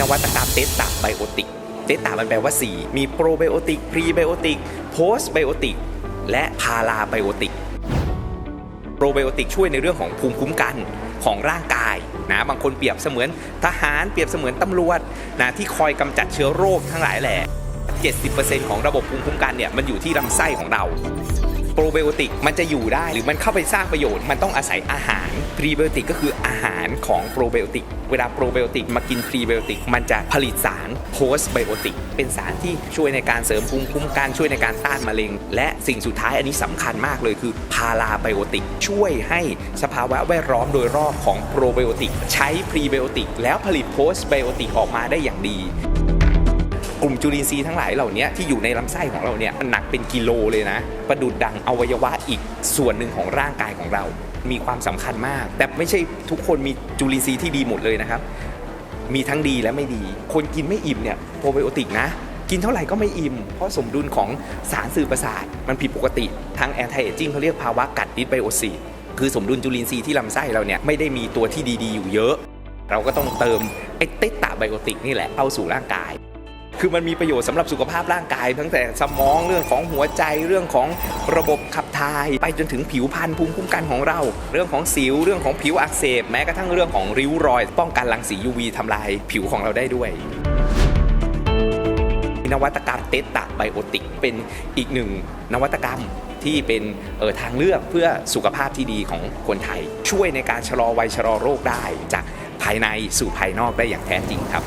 นวัตกรรมเตตาไบโอติกเตตามันแปลว่า 4 มีโปรไบโอติก พรีไบโอติก โพสไบโอติก และพาราไบโอติก โปรไบโอติกช่วยในเรื่องของภูมิคุ้มกันของร่างกายนะบางคนเปรียบเสมือนทหารเปรียบเสมือนตำรวจนะที่คอยกำจัดเชื้อโรคทั้งหลายแหละ70%ของระบบภูมิคุ้มกันเนี่ยมันอยู่ที่ลำไส้ของเรา ปรไบโอติกมันจะอยู่ได้หรือมันเข้าไปสร้างประโยชน์มันต้องอาศัยอาหารพรีไบโอติกก็คืออาหารของโปรไบโอติกเวลาโปรไบโอติกมากินพรีไบโอติกมันจะผลิตสารโพสไบโอติกเป็นสารที่ช่วยในการเสริมภูมิคุ้มกันช่วยในการต้านมะเร็ง และสิ่งสุดท้ายอันนี้สำคัญมากเลยคือพาราไบโอติกช่วยให้สภาวะแวดล้อมโดยรอบของโปรไบโอติกใช้พรีไบโอติกแล้วผลิตโพสไบโอติกออกมาได้อย่างดี กลุ่มจุลินทรีย์ทั้งหลายเหล่านี้ที่อยู่ในลำไส้ของเราเนี่ยมันหนักเป็นกิโลเลยนะ ประดุดดังอวัยวะอีกส่วนหนึ่งของร่างกายของเรา มีความสำคัญมาก แต่ไม่ใช่ทุกคนมีจุลินทรีย์ที่ดีหมดเลยนะครับ มีทั้งดีและไม่ดี คนกินไม่อิ่มเนี่ยโปรไบโอติกนะกินเท่าไหร่ก็ไม่อิ่ม เพราะสมดุลของสารสื่อประสาท มันผิดปกติ ทางแอนตี้เอจิ้งเขาเรียกภาวะกัดดิสไบโอซีคือสมดุลจุลินทรีย์ที่ลำไส้เราเนี่ยไม่ได้มีตัวที่ดีๆ อยู่เยอะ เราก็ต้องเติมไอ้เตตตาไบโอติกนี่แหละเข้าสู่ร่างกาย คือมันมีประโยชน์สำหรับสุขภาพร่างกายตั้งแต่สมองเรื่องของหัวใจเรื่องของระบบขับถ่าย ไปจนถึงผิวพรรณภูมิคุ้มกันของเรา เรื่องของสิวเรื่องของผิวอักเสบแม้กระทั่งเรื่องของริ้วรอย ป้องกันรังสี UV ทำลายผิวของเราได้ด้วยนวัตกรรมเตตาไบโอติกเป็นอีกหนึ่งนวัตกรรมที่เป็นออทางเลือกเพื่อสุขภาพที่ดีของคนไทย ช่วยในการชะลอวัยชะลอโรคได้ จากภายในสู่ภายนอกได้อย่างแท้จริงครับ